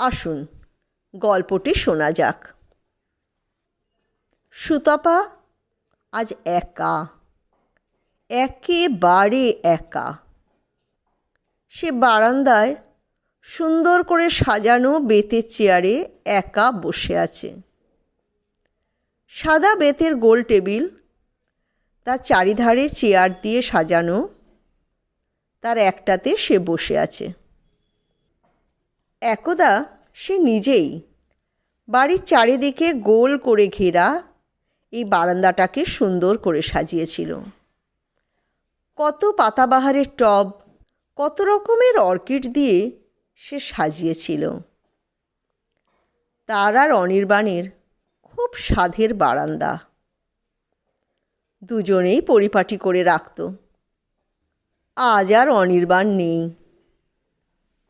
আসুন, গল্পটি শোনা যাক। সুতপা, আজ একা। একেবারে একা। সে বারান্দায় সুন্দর করে সাজানো বেতের চেয়ারে একা বসে আছে। সাদা বেতের গোল টেবিল, তার চারিধারে চেয়ার দিয়ে সাজানো, তার একটাতে সে বসে আছে। একদা সে নিজেই। বাড়ির চারিদিকে গোল করে ঘেরা এই বারান্দাটাকে সুন্দর করে সাজিয়েছিল। কত পাতাবাহারের টব, কত রকমের অর্কিড দিয়ে সে সাজিয়েছিল। তার আর অনির্বাণের খুব সাধের বারান্দা। দুজনেই পরিপাটি করে রাখত। আজ আর অনির্বাণ নেই।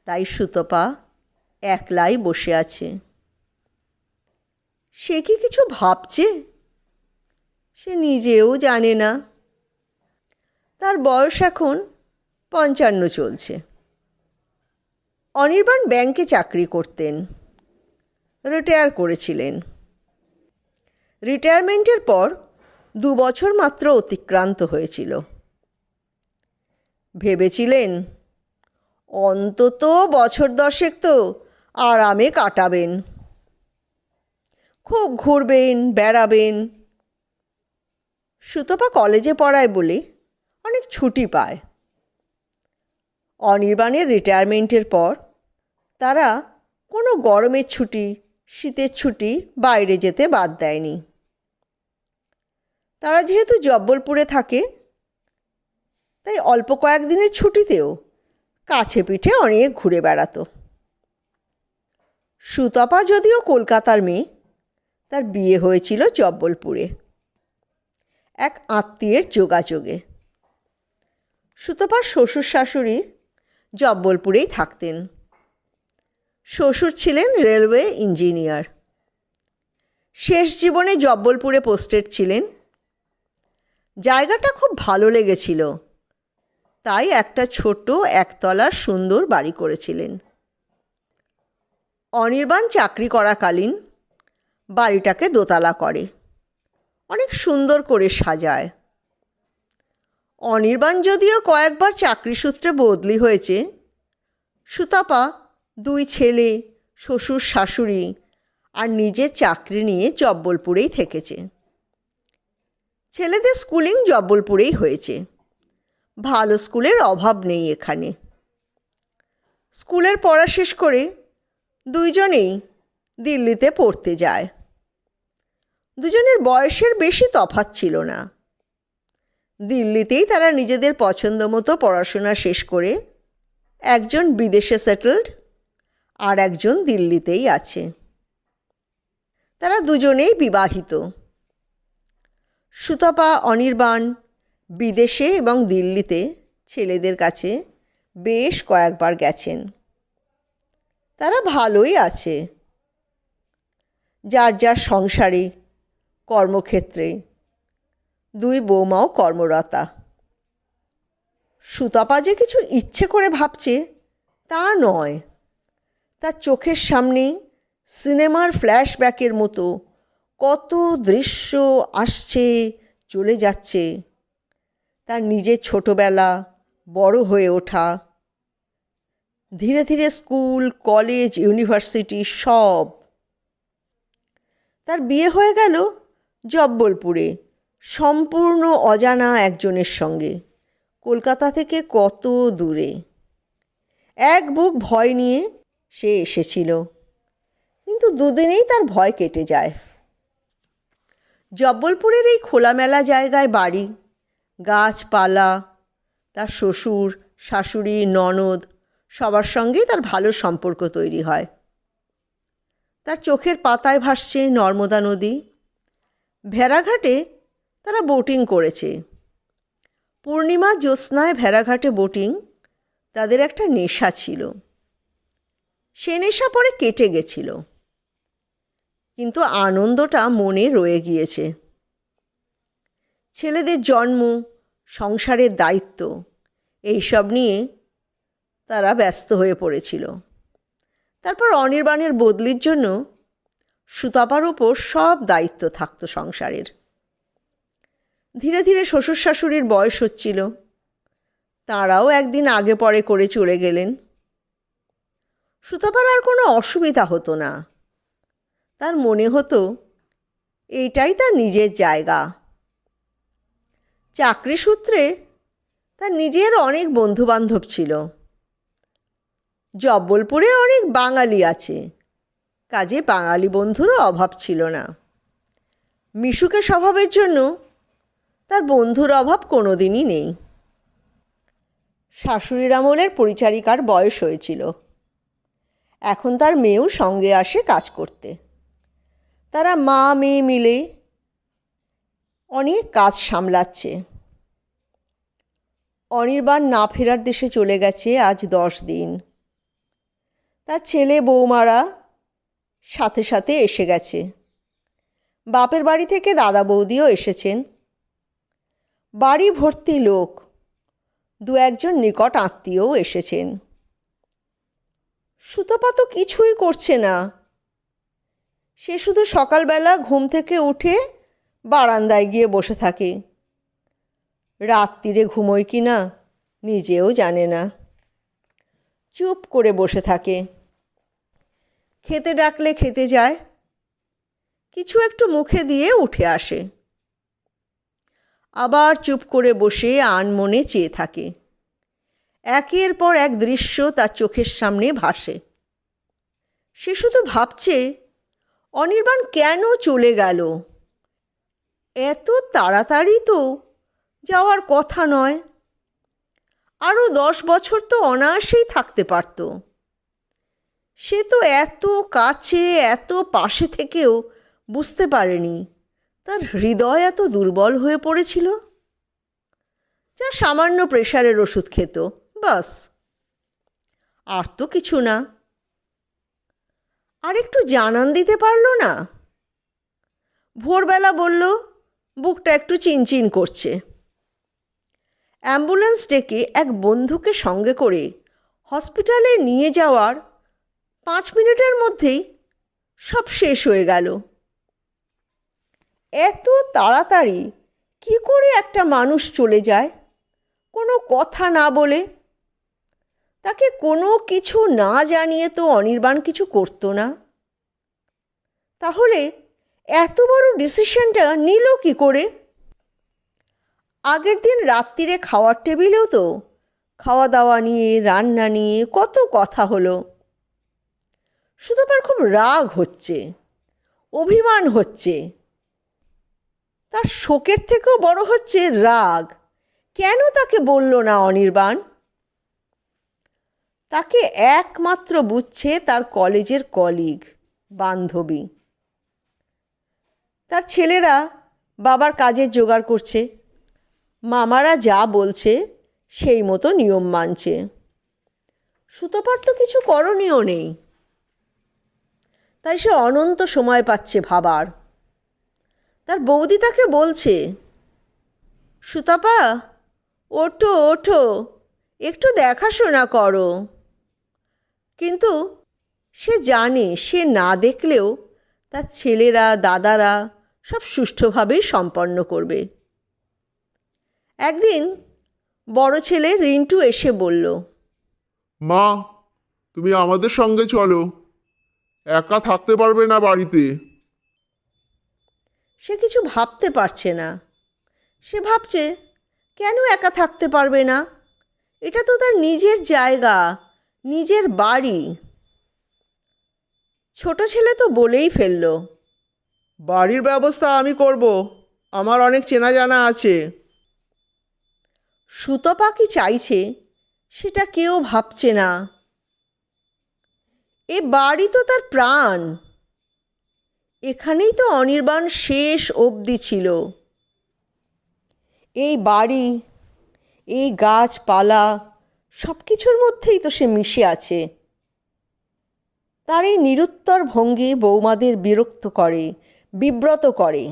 তাই সুতপা একলাই বসে আছে। সে কি কিছু ভাবছে? সে নিজেও জানে না। তার বয়স এখন পঞ্চান্ন চলছে। অনির্বাণ ব্যাংকে চাকরি করতেন। রিটায়ার করেছিলেন। রিটায়ারমেন্টের পর দু বছর মাত্র অতিক্রান্ত হয়েছিল। ভেবেছিলেন, অন্তত বছর দশেক তো আরামে কাটাবেন। খুব ঘুরবেন, বেড়াবেন। সুতপা কলেজে পড়ায় বলে অনেক ছুটি পায়। অনির্বাণের রিটায়ারমেন্টের পর তারা কোনো গরমের ছুটি, শীতের ছুটি বাইরে যেতে বাদ দেয়নি। তারা যেহেতু জব্বলপুরে থাকে, তাই অল্প কয়েকদিনের ছুটিতেও কাছে পিঠে অনেক ঘুরে বেড়াতো। সুতপা যদিও কলকাতার মেয়ে, তার বিয়ে হয়েছিল জব্বলপুরে এক আত্মীয়ের যোগাযোগে। সুতপার শ্বশুর শাশুড়ি জব্বলপুরেই থাকতেন। শ্বশুর ছিলেন রেলওয়ে ইঞ্জিনিয়ার। শেষ জীবনে জব্বলপুরে পোস্টেড ছিলেন। জায়গাটা খুব ভালো লেগেছিল। তাই একটা ছোট একতলা সুন্দর বাড়ি করেছিলেন। অনির্বাণ চাকরি করাকালীন বাড়িটাকে দোতলা করে। অনেক সুন্দর করে সাজায়। অনির্বাণ যদিও কয়েকবার চাকরি সূত্রে বদলি হয়েছে, সুতাপা দুই ছেলে, শ্বশুর, শাশুড়ি আর নিজের চাকরি নিয়ে জব্বলপুরেই থেকেছে। ছেলেদের স্কুলিং জব্বলপুরেই হয়েছে। ভালো স্কুলের অভাব নেই এখানে। স্কুলের পড়া শেষ করে দুইজনেই দিল্লিতে পড়তে যায়। দুজনের বয়সের বেশি তফাৎ ছিল না। দিল্লিতেই তারা নিজেদের পছন্দ মতো পড়াশোনা শেষ করে একজন বিদেশে সেটেলড আর একজন দিল্লিতেই আছে। তারা দুজনেই বিবাহিত। সুতপা, অনির্বাণ বিদেশে এবং দিল্লিতে ছেলেদের কাছে বেশ কয়েকবার গেছেন। তারা ভালোই আছে। যার যার সংসারে, কর্মক্ষেত্রে, দুই বৌমাও কর্মরতা। সুতপা যে কিছু ইচ্ছে করে ভাবছে, তা নয়। তার চোখের সামনে সিনেমার ফ্ল্যাশব্যাকের মতো কত দৃশ্য আসছে, চলে যাচ্ছে। তার নিজের ছোটোবেলা, বড় হয়ে ওঠা ধীরে ধীরে স্কুল, কলেজ, ইউনিভার্সিটি সব। তার বিয়ে হয়ে গেল জব্বলপুরে, সম্পূর্ণ অজানা একজনের সঙ্গে। কলকাতা থেকে কত দূরে। এক বুক ভয় নিয়ে সে এসেছিল, কিন্তু দুদিনেই তার ভয় কেটে যায়। জব্বলপুরের এই খোলামেলা জায়গায় বাড়ি, গাছপালা, তার শ্বশুর, শাশুড়ি, ননদ সবার সঙ্গেই তার ভালো সম্পর্ক তৈরি হয়। তার চোখের পাতায় ভাসছে নর্মদা নদী। ভেড়াঘাটে তারা বোটিং করেছে। পূর্ণিমা জ্যোৎস্নায় ভেড়াঘাটে বোটিং তাদের একটা নেশা ছিল। সে নেশা পরে কেটে গেছিল। কিন্তু আনন্দটা মনে রয়ে গিয়েছে। ছেলেদের জন্ম, সংসারের দায়িত্ব, এইসব নিয়ে তারা ব্যস্ত হয়ে পড়েছিল। তারপর অনির্বাণের বদলির জন্য সুতাপার ওপর সব দায়িত্ব থাকতো সংসারের। ধীরে ধীরে শ্বশুর শাশুড়ির বয়স হচ্ছিল। তাঁরাও একদিন আগে পরে করে চলে গেলেন। সুতাপার আর কোনো অসুবিধা হতো না। তার মনে হতো, এইটাই তার নিজের জায়গা। চাকরি সূত্রে তার নিজের অনেক বন্ধুবান্ধব ছিল। জব্বলপুরে অনেক বাঙালি আছে। কাজে বাঙালি বন্ধুরও অভাব ছিল না। মিশুকে স্বভাবের জন্য তার বন্ধুর অভাব কোনো দিনই নেই। শাশুড়ির আমলের পরিচারিকার বয়স হয়েছিল। এখন তার মেয়েও সঙ্গে আসে কাজ করতে। তারা মা, মেয়ে মিলে অনেক কাজ সামলাচ্ছে। অনির্বাণ না ফেরার দেশে চলে গেছে আজ দশ দিন। তার ছেলে বৌমারা সাথে সাথে এসে গেছে। বাপের বাড়ি থেকে দাদা বৌদিও এসেছেন। বাড়ি ভর্তি লোক, দু একজন নিকট আত্মীয়ও এসেছেন। সুতপা তো কিছুই করছে না। সে শুধু সকালবেলা ঘুম থেকে উঠে বারান্দায় গিয়ে বসে থাকে। রাত্রিরে ঘুমোয় কি না নিজেও জানে না। চুপ করে বসে থাকে। খেতে ডাকলে খেতে যায়। কিছু একটু মুখে দিয়ে উঠে আসে। আবার চুপ করে বসে আনমনে চেয়ে থাকে। একের পর এক দৃশ্য তার চোখের সামনে ভাসে। সে শুধু ভাবছে, অনির্বাণ কেন চলে গেল? এত তাড়াতাড়ি তো যাওয়ার কথা নয়। আরও দশ বছর তো অনায়াসেই থাকতে পারত। সে তো এত কাছে, এত পাশে থেকেও বুঝতে পারেনি। তার হৃদয় এত দুর্বল হয়ে পড়েছিল। যা সামান্য প্রেশারের ওষুধ খেত, বাস। আর তো কিছু না। আর একটু জানান দিতে পারল না? ভোরবেলা বলল, বুকটা একটু চিনচিন করছে। অ্যাম্বুলেন্স ডেকে এক বন্ধুকে সঙ্গে করে হসপিটালে নিয়ে যাওয়ার পাঁচ মিনিটের মধ্যেই সব শেষ হয়ে গেল। এত তাড়াতাড়ি কি করে একটা মানুষ চলে যায়? কোনো কথা না বলে। তাকে কোনো কিছু না জানিয়ে তো অনির্বাণ কিছু করতো না। তাহলে এত বড় ডিসিশনটা নিল কি করে? আগের দিন রাত্রিরে খাওয়ার টেবিলেও তো খাওয়া দাওয়া নিয়ে, রান্না নিয়ে কত কথা হলো। সুতপার খুব রাগ হচ্ছে, অভিমান হচ্ছে। তার শোকের থেকেও বড় হচ্ছে রাগ। কেন তাকে বলল না অনির্বাণ? তাকে একমাত্র বুঝছে তার কলেজের কলিগ, বান্ধবী। তার ছেলেরা বাবার কাজের জোগাড় করছে। মামারা যা বলছে সেই মতো নিয়ম মানছে। সুতোপার তো কিছু করণীয় নেই। তাই সে অনন্ত সময় পাচ্ছে ভাবার। তার বৌদি তাকে বলছে, সুতাপা, ওঠো ওঠো, একটু দেখাশোনা করো। কিন্তু সে জানে, সে না দেখলেও তার ছেলেরা, দাদারা সব সুষ্ঠুভাবেই সম্পন্ন করবে। একদিন বড় ছেলে রিন্টু এসে বলল, মা, তুমি আমাদের সঙ্গে চলো। একা থাকতে পারবে না বাড়িতে। সে কিছু ভাবতে পারছে না। সে ভাবছে কেন একা থাকতে পারবে না? এটা তো তার নিজের জায়গা নিজের বাড়ি। ছোট ছেলে তো বলেই ফেলল বাড়ির ব্যবস্থা আমি করব আমার অনেক চেনা জানা আছে। সুতপা কি চাইছে সেটা কেউ ভাবছে না। এ বাড়ি তো তার প্রাণ। এখানেই তো অনির্বাণ শেষ অবধি ছিল। এই বাড়ি, এই গাছপালা সব কিছুর মধ্যেই তো সে মিশে আছে। তার এই নিরুত্তর ভঙ্গি বৌমাদের বিরক্ত করে, বিব্রত করে।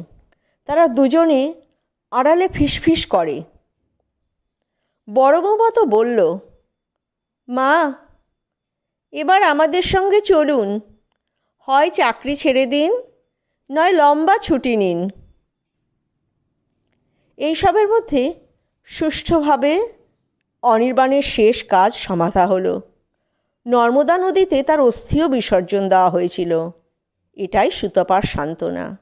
তারা দুজনে আড়ালে ফিসফিস করে। বড় বৌমা তো বলল, মা এবার আমাদের সঙ্গে চলুন। হয় চাকরি ছেড়ে দিন, নয় লম্বা ছুটি নিন। এইসবের মধ্যে সুষ্ঠুভাবে অনির্বাণের শেষ কাজ সমাধা হলো। নর্মদা নদীতে তার অস্থিও বিসর্জন দেওয়া হয়েছিল। এটাই সুতপার সান্ত্বনা।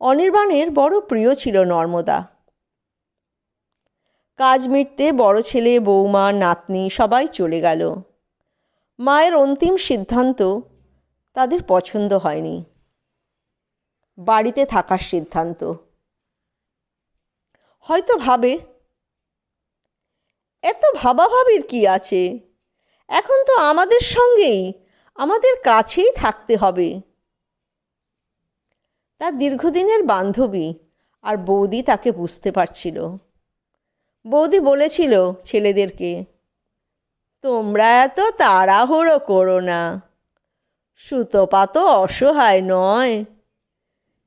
অনির্বাণের বড় প্রিয় ছিল নর্মদা। কাজ মিটতে বড় ছেলে, বৌমা, নাতনি সবাই চলে গেল। মায়ের অন্তিম সিদ্ধান্ত তাদের পছন্দ হয়নি। বাড়িতে থাকার সিদ্ধান্ত। হয়তো ভাবে, এত ভাবাভাবির কি আছে? এখন তো আমাদের সঙ্গেই, আমাদের কাছেই থাকতে হবে। তার দীর্ঘদিনের বান্ধবী আর বৌদি তাকে বুঝতে পারছিল। বৌদি বলেছিল ছেলেদেরকে তোমরা এত তাড়াহুড়ো করো না। সুতপা তো অসহায় নয়।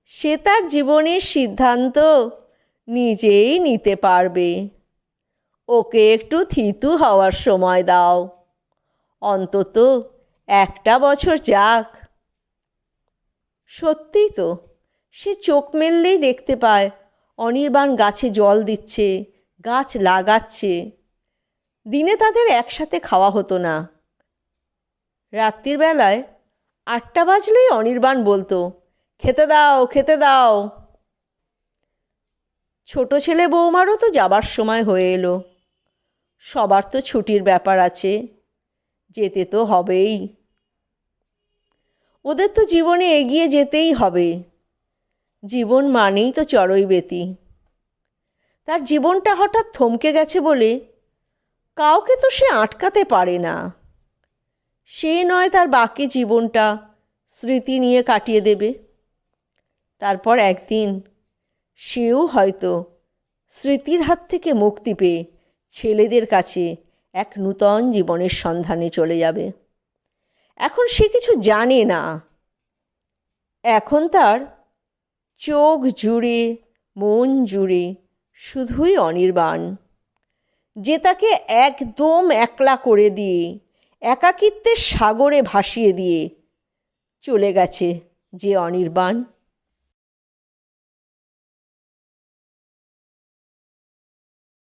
সে তার জীবনের সিদ্ধান্ত নিজেই নিতে পারবে। ওকে একটু থিতু হওয়ার সময় দাও। অন্তত একটা বছর যাক। সত্যিই তো, সে চোখ মেললেই দেখতে পায়, অনির্বাণ গাছে জল দিচ্ছে, গাছ লাগাচ্ছে। দিনে তাদের একসাথে খাওয়া হতো না। রাত্রির বেলায় আটটা বাজলেই অনির্বাণ বলতো, খেতে দাও খেতে দাও। ছোট ছেলে বৌমারও তো যাবার সময় হয়ে এলো। সবার তো ছুটির ব্যাপার আছে, যেতে তো হবেই। ওদের তো জীবনে এগিয়ে যেতেই হবে। জীবন মানেই তো চড়ই বেতি। তার জীবনটা হঠাৎ থমকে গেছে বলে কাউকে তো সে আটকাতে পারে না। সে নয় তার বাকি জীবনটা স্মৃতি নিয়ে কাটিয়ে দেবে। তারপর একদিন সেও হয়তো স্মৃতির হাত থেকে মুক্তি পেয়ে ছেলেদের কাছে এক নূতন জীবনের সন্ধানে চলে যাবে। এখন সে কিছু জানে না। এখন তার চোখ জুড়ে, মন জুড়ে শুধুই অনির্বাণ। যে তাকে একদম একলা করে দিয়ে একাকিত্বের সাগরে ভাসিয়ে দিয়ে চলে গেছে যে অনির্বাণ।